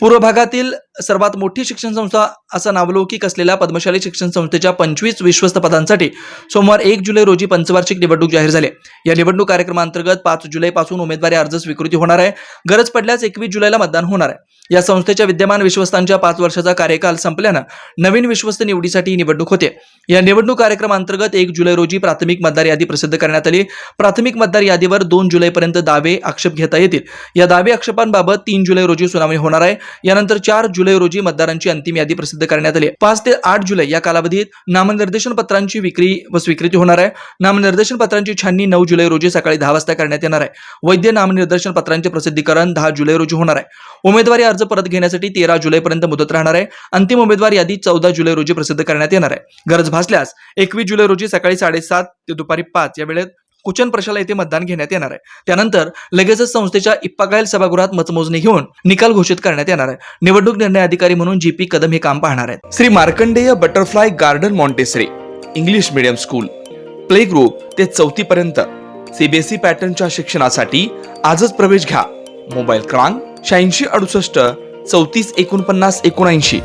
पूर्व भागातील सर्वात मोठी शिक्षण संस्था असा नावलौकिक असलेल्या पद्मशाली शिक्षण संस्थेच्या पंचवीस विश्वस्त पदांसाठी सोमवार एक जुलै रोजी पंचवार्षिक निवडणूक जाहीर झाली. या निवडणूक कार्यक्रमांतर्गत पाच जुलैपासून उमेदवारी अर्ज स्वीकृती होणार आहे. गरज पडल्यास एकवीस जुलैला मतदान होणार आहे. या संस्थेच्या विद्यमान विश्वस्तांच्या पाच वर्षाचा कार्यकाल संपल्यानं नवीन विश्वस्त निवडीसाठी ही निवडणूक होते. या निवडणूक कार्यक्रमांतर्गत एक जुलै रोजी प्राथमिक मतदार यादी प्रसिद्ध करण्यात आली. प्राथमिक मतदार यादीवर दोन जुलैपर्यंत दावे आक्षेप घेता येतील. या दावे आक्षेपांबाबत तीन जुलै रोजी सुनावणी होणार आहे. यानंतर चार जुलै रोजी मतदारांची अंतिम यादी प्रसिद्ध करण्यात आली. पाच ते आठ जुलै या कालावधीत नामनिर्देशन पत्रांची विक्री व स्वीकृती होणार आहे. नामनिर्देशन पत्रांची छाननी नऊ जुलै रोजी सकाळी दहा वाजता करण्यात येणार आहे. वैद्य नामनिर्देशन पत्रांचे प्रसिद्धीकरण दहा जुलै रोजी होणार आहे. उमेदवारी अर्ज परत घेण्यासाठी तेरा जुलैपर्यंत मुदत राहणार आहे. अंतिम उमेदवार यादी चौदा जुलै रोजी प्रसिद्ध करण्यात येणार आहे. गरज भासल्यास एकवीस जुलै रोजी सकाळी साडेसात ते दुपारी पाच या वेळेत कुचन प्रशाला येथे मतदान घेण्यात येणार आहे. त्यानंतर लगेचच संस्थेच्या इप्पागायल सभागृहात मतमोजणी घेऊन निकाल घोषित करण्यात येणार आहे. निवडणूक निर्णय अधिकारी म्हणून जी पी कदम हे काम पाहणार आहेत. Shri Markandey butterfly garden Montessori English medium school play group ते चौथी पर्यंत. सीबीएसई पॅटर्नच्या शिक्षणासाठी आजच प्रवेश घ्या. मोबाईल क्रमांक शहाऐंशी अडुसष्ट चौतीस एकोणपन्नास एकोणऐंशी.